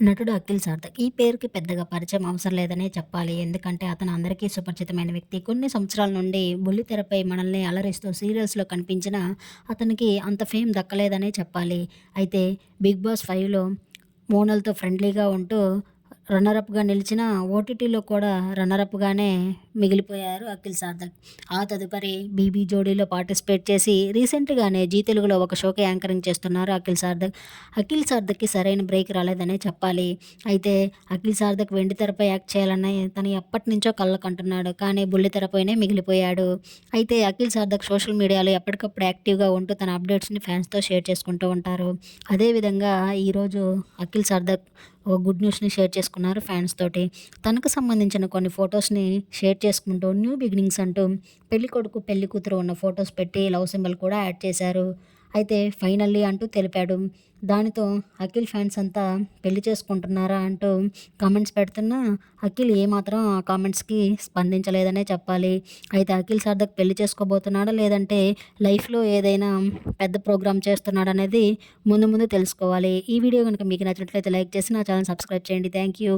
నటుడు అఖిల్ సార్థక్. ఈ పేరుకి పెద్దగా పరిచయం అవసరం లేదనే చెప్పాలి. ఎందుకంటే అతను అందరికీ సుపరిచితమైన వ్యక్తి. కొన్ని సంవత్సరాల నుండి బుల్లితెరపై మనల్ని అలరిస్తూ సీరియల్స్‌లో కనిపించిన అతనికి అంత ఫేమ్ దక్కలేదనే చెప్పాలి. అయితే 'బిగ్ బాస్ ఫైవ్లో మోనల్తో ఫ్రెండ్లీగా ఉంటూ రన్నరప్గా నిలిచిన ఓటీటీలో కూడా రన్నరప్గానే మిగిలిపోయారు అఖిల్ సార్థక్. ఆ తదుపరి 'బీబీ జోడీలో' పార్టిసిపేట్ చేసి రీసెంట్‌గానే జీ తెలుగులో ఒక షోకి యాంకరింగ్ చేస్తున్నారు అఖిల్ సార్థక్. అఖిల్ సార్థక్‌కి సరైన బ్రేక్ రాలేదనే చెప్పాలి. అయితే అఖిల్ సార్థక్ వెండితెరపై యాక్ట్ చేయాలని తను ఎప్పటినుంచో కళ్ళకంటున్నాడు కానీ బుల్లితెరపైనే మిగిలిపోయాడు. అయితే అఖిల్ సార్థక్ సోషల్ మీడియాలో ఎప్పటికప్పుడు యాక్టివ్‌గా ఉంటూ తన అప్డేట్స్‌ని ఫ్యాన్స్‌తో షేర్ చేసుకుంటూ ఉంటారు. అదేవిధంగా ఈరోజు అఖిల్ సార్థక్ ఓ గుడ్ న్యూస్‌ని షేర్ చేసుకున్నారు ఫ్యాన్స్ తోటి. తనకు సంబంధించిన కొన్ని ఫొటోస్ని షేర్ చేసుకుంటూ న్యూ బిగినింగ్స్ అంటూ పెళ్ళికొడుకు, పెళ్ళికూతురు ఉన్న ఫొటోస్ పెట్టి లవ్ సింబల్ కూడా యాడ్ చేశారు. అయితే ఫైనల్లీ అంటూ తెలిపాడు. దానితో అఖిల్ ఫ్యాన్స్ అంతా పెళ్ళి చేసుకుంటున్నారా అంటూ కామెంట్స్ పెడుతున్నా అఖిల్ ఏమాత్రం ఆ కామెంట్స్‌కి స్పందించలేదనే చెప్పాలి. అయితే అఖిల్ సార్దక్ పెళ్ళి చేసుకోబోతున్నాడా? లేదంటే లైఫ్‌లో ఏదైనా పెద్ద ప్రోగ్రామ్ చేస్తున్నాడా అనేది ముందు ముందు తెలుసుకోవాలి. ఈ వీడియో కనుక మీకు నచ్చినట్లయితే లైక్ చేసి నా ఛానల్ సబ్స్క్రైబ్ చేయండి. Thank you.